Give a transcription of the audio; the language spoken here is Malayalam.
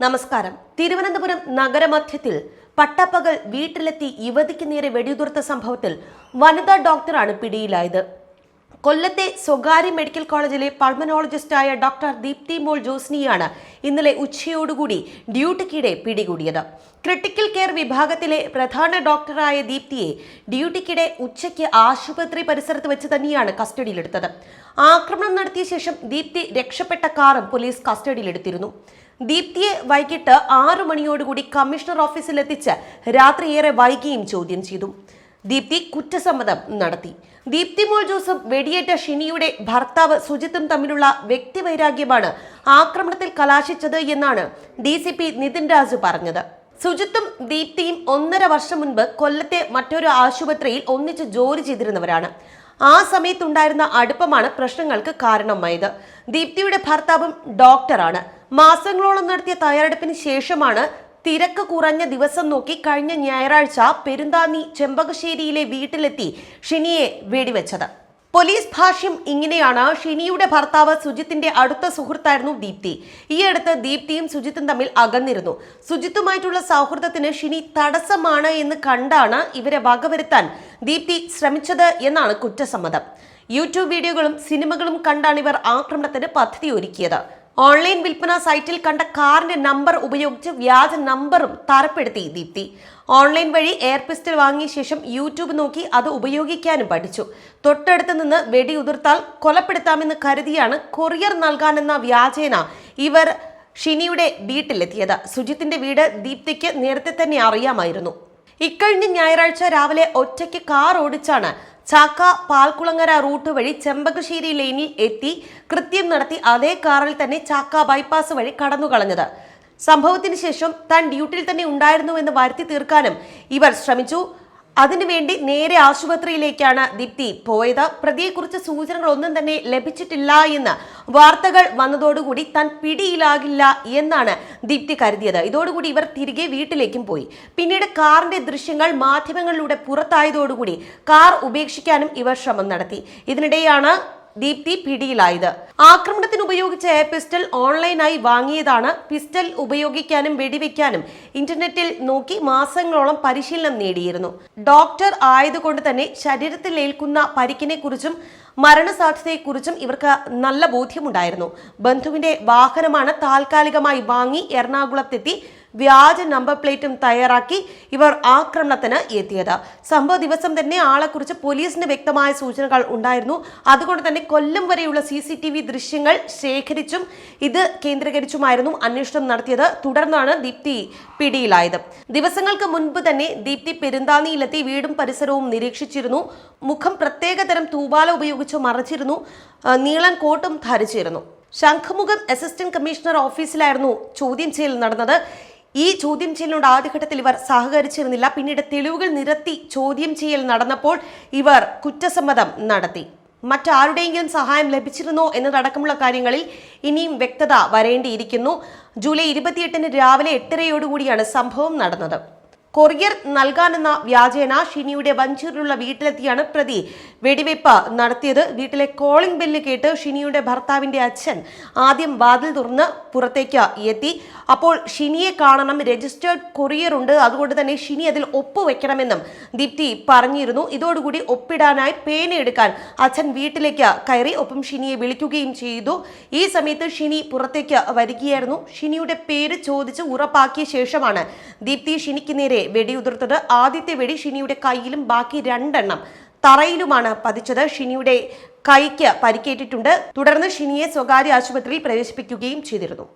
നമസ്കാരം. തിരുവനന്തപുരം നഗരമധ്യത്തിൽ പട്ടപ്പകൽ വീട്ടിലെത്തി യുവതിക്ക് നേരെ വെടിയുതിർത്ത സംഭവത്തിൽ വനിതാ ഡോക്ടറാണ് പിടിയിലായത്. കൊല്ലത്തെ സ്വകാര്യ മെഡിക്കൽ കോളേജിലെ പൾമനോളജിസ്റ്റായ ഡോക്ടർ ദീപ്തി മോൾ ജോസ്നിയാണ് ഇന്നലെ ഉച്ചയോടുകൂടി ഡ്യൂട്ടിക്കിടെ പിടികൂടിയത്. ക്രിട്ടിക്കൽ കെയർ വിഭാഗത്തിലെ പ്രധാന ഡോക്ടറായ ദീപ്തിയെ ഡ്യൂട്ടിക്കിടെ ഉച്ചയ്ക്ക് ആശുപത്രി പരിസരത്ത് വെച്ച് തന്നെയാണ് കസ്റ്റഡിയിലെടുത്തത്. ആക്രമണം നടത്തിയ ശേഷം ദീപ്തി രക്ഷപ്പെട്ട കാറും പോലീസ് കസ്റ്റഡിയിലെടുത്തിരുന്നു. ദീപ്തിയെ വൈകിട്ട് ആറു മണിയോടുകൂടി കമ്മീഷണർ ഓഫീസിലെത്തിച്ച് രാത്രി ഏറെ വൈകിയും ചോദ്യം ചെയ്തു. ദീപ്തി കുറ്റസമ്മതം നടത്തി. ദീപ്തി മോൾ ജോസഫ് വെടിയേറ്റ ഷിനിയുടെ ഭർത്താവ് സുജിത്തും തമ്മിലുള്ള വ്യക്തിവൈരാഗ്യമാണ് ആക്രമണത്തിൽ കലാശിച്ചത് എന്നാണ് D C P Nithin Raju പറഞ്ഞത്. സുജിത്തും ദീപ്തിയും ഒന്നര വർഷം മുൻപ് കൊല്ലത്തെ മറ്റൊരു ആശുപത്രിയിൽ ഒന്നിച്ച് ജോലി ചെയ്തിരുന്നവരാണ്. ആ സമയത്തുണ്ടായിരുന്ന അടുപ്പമാണ് പ്രശ്നങ്ങൾക്ക് കാരണമായത്. ദീപ്തിയുടെ ഭർത്താവും ഡോക്ടറാണ്. മാസങ്ങളോളം നടത്തിയ തയ്യാറെടുപ്പിന് ശേഷമാണ് തിരക്ക് കുറഞ്ഞ ദിവസം നോക്കി കഴിഞ്ഞ ഞായറാഴ്ച പെരുന്താന്നി ചെമ്പകശ്ശേരിയിലെ വീട്ടിലെത്തി ഷിനിയെ വെടിവെച്ചത്. പോലീസ് ഭാഷ്യം ഇങ്ങനെയാണ്. ഷിനിയുടെ ഭർത്താവ് സുജിത്തിന്റെ അടുത്ത സുഹൃത്തായിരുന്നു ദീപ്തി. ഈ അടുത്ത് ദീപ്തിയും സുജിത്തും തമ്മിൽ അകന്നിരുന്നു. സുജിത്തുമായിട്ടുള്ള സൗഹൃദത്തിന് ഷിനി തടസ്സമാണ് എന്ന് കണ്ടാണ് ഇവരെ വകവരുത്താൻ ദീപ്തി ശ്രമിച്ചത് എന്നാണ് കുറ്റസമ്മതം. യൂട്യൂബ് വീഡിയോകളും സിനിമകളും കണ്ടാണ് ഇവർ ആക്രമണത്തിന് പദ്ധതി ഒരുക്കിയത്. ഓൺലൈൻ വിൽപ്പന സൈറ്റിൽ കണ്ട കാറിന്റെ നമ്പർ ഉപയോഗിച്ച് വ്യാജ നമ്പറും തരപ്പെടുത്തി ദീപ്തി. ഓൺലൈൻ വഴി എയർ പിസ്റ്റൽ വാങ്ങിയ ശേഷം യൂട്യൂബ് നോക്കി അത് ഉപയോഗിക്കാനും പഠിച്ചു. തൊട്ടടുത്ത് നിന്ന് വെടിയുതിർത്താൽ കൊലപ്പെടുത്താമെന്ന് കരുതിയാണ് കൊറിയർ നൽകാനെന്ന വ്യാജേന ഇവർ ഷിനിയുടെ വീട്ടിലെത്തിയത്. സുജിത്തിന്റെ വീട് ദീപ്തിക്ക് നേരത്തെ തന്നെ അറിയാമായിരുന്നു. ഇക്കഴിഞ്ഞ ഞായറാഴ്ച രാവിലെ ഒറ്റയ്ക്ക് കാർ ഓടിച്ചാണ് ചാക്ക പാൽക്കുളങ്ങര റൂട്ട് വഴി ചെമ്പകശ്ശേരി ലൈനിൽ എത്തി കൃത്യം നടത്തി അതേ കാറിൽ തന്നെ ചാക്ക ബൈപ്പാസ് വഴി കടന്നു കളഞ്ഞത് സംഭവത്തിന് ശേഷം താൻ ഡ്യൂട്ടിയിൽ തന്നെ ഉണ്ടായിരുന്നുവെന്ന് വരുത്തി തീർക്കാനും ഇവർ ശ്രമിച്ചു. അതിനുവേണ്ടി നേരെ ആശുപത്രിയിലേക്കാണ് ദീപ്തി പോയത്. പ്രതിയെക്കുറിച്ച് സൂചനകൾ ഒന്നും തന്നെ ലഭിച്ചിട്ടില്ല എന്ന് വാർത്തകൾ വന്നതോടുകൂടി താൻ പിടിയിലാകില്ല എന്നാണ് ദീപ്തി കരുതിയത്. ഇതോടുകൂടി ഇവർ തിരികെ വീട്ടിലേക്കും പോയി. പിന്നീട് കാറിന്റെ ദൃശ്യങ്ങൾ മാധ്യമങ്ങളിലൂടെ പുറത്തായതോടുകൂടി കാർ ഉപേക്ഷിക്കാനും ഇവർ ശ്രമം നടത്തി. ഇതിനിടെയാണ് ദീപ്തി പിടിയിലായത്. ആക്രമണത്തിന് ഉപയോഗിച്ച പിസ്റ്റൽ ഓൺലൈനായി വാങ്ങിയതാണ്. പിസ്റ്റൽ ഉപയോഗിക്കാനും വെടിവെക്കാനും ഇന്റർനെറ്റിൽ നോക്കി മാസങ്ങളോളം പരിശീലനം നേടിയിരുന്നു. ഡോക്ടർ ആയതുകൊണ്ട് തന്നെ ശരീരത്തിൽ ഏൽക്കുന്ന പരിക്കിനെ കുറിച്ചും മരണസാധ്യതയെക്കുറിച്ചും ഇവർക്ക് നല്ല ബോധ്യമുണ്ടായിരുന്നു. ബന്ധുവിന്റെ വാഹനമാണ് താൽക്കാലികമായി വാങ്ങി എറണാകുളത്തെത്തി വ്യാജ നമ്പർ പ്ലേറ്റും തയ്യാറാക്കി ഇവർ ആക്രമണത്തിന് എത്തിയത്. സംഭവ ദിവസം തന്നെ ആളെക്കുറിച്ച് പോലീസിന് വ്യക്തമായ സൂചനകൾ ഉണ്ടായിരുന്നു. അതുകൊണ്ട് തന്നെ കൊല്ലം വരെയുള്ള സി സി ടി വി ദൃശ്യങ്ങൾ ശേഖരിച്ചും ഇത് കേന്ദ്രീകരിച്ചുമായിരുന്നു അന്വേഷണം നടത്തിയത്. തുടർന്നാണ് ദീപ്തി പിടിയിലായത്. ദിവസങ്ങൾക്ക് മുൻപ് തന്നെ ദീപ്തി പെരുന്താനിയിലെത്തി വീടും പരിസരവും നിരീക്ഷിച്ചിരുന്നു. മുഖം പ്രത്യേകതരം തൂവാല ഉപയോഗിച്ച് മറച്ചിരുന്നു. നീളൻ കോട്ടും ധരിച്ചിരുന്നു. ശംഖുമുഖം അസിസ്റ്റന്റ് കമ്മീഷണർ ഓഫീസിലായിരുന്നു ചോദ്യം ചെയ്യൽ നടന്നത്. ഈ ചോദ്യം ചെയ്യലിനോട് ആദ്യഘട്ടത്തിൽ ഇവർ സഹകരിച്ചിരുന്നില്ല. പിന്നീട് തെളിവുകൾ നിരത്തി ചോദ്യം ചെയ്യൽ നടന്നപ്പോൾ ഇവർ കുറ്റസമ്മതം നടത്തി. മറ്റാരുടെയെങ്കിലും സഹായം ലഭിച്ചിരുന്നോ എന്നതടക്കമുള്ള കാര്യങ്ങളിൽ ഇനിയും വ്യക്തത വരേണ്ടിയിരിക്കുന്നു. ജൂലൈ ഇരുപത്തിയെട്ടിന് രാവിലെ എട്ടരയോടുകൂടിയാണ് സംഭവം നടന്നത്. കൊറിയർ നൽകാനെന്ന വ്യാജേന ഷിനിയുടെ വഞ്ചൂരിലുള്ള വീട്ടിലെത്തിയാണ് പ്രതി. വെടിവെപ്പ് നടത്തിയത് വീട്ടിലെ കോളിംഗ് ബെല്ല് കേട്ട് ഷിനിയുടെ ഭർത്താവിന്റെ അച്ഛൻ ആദ്യം വാതിൽ തുറന്ന് പുറത്തേക്ക് എത്തി. അപ്പോൾ ഷിനിയെ കാണണം രജിസ്റ്റേർഡ് കൊറിയർ ഉണ്ട്. അതുകൊണ്ട് തന്നെ ഷിനി അതിൽ ഒപ്പുവെക്കണമെന്നും ദീപ്തി പറഞ്ഞിരുന്നു. ഇതോടുകൂടി ഒപ്പിടാനായി പേന എടുക്കാൻ അച്ഛൻ വീട്ടിലേക്ക് കയറി ഒപ്പം ഷിനിയെ വിളിക്കുകയും ചെയ്തു. ഈ സമയത്ത് ഷിനി പുറത്തേക്ക് വരികയായിരുന്നു. ഷിനിയുടെ പേര് ചോദിച്ച് ഉറപ്പാക്കിയ ശേഷമാണ് ദീപ്തി ഷിനിക്ക് നേരെ വെടിയുതിർത്തത് ആദ്യത്തെ വെടി ഷിനിയുടെ കൈയിലും ബാക്കി രണ്ടെണ്ണം തറയിലുമാണ് പതിച്ചത്. ഷിനിയുടെ കൈക്ക് പരിക്കേറ്റിട്ടുണ്ട്. തുടർന്ന് ഷിനിയെ സ്വകാര്യ ആശുപത്രിയിൽ പ്രവേശിപ്പിക്കുകയും ചെയ്തിരുന്നു.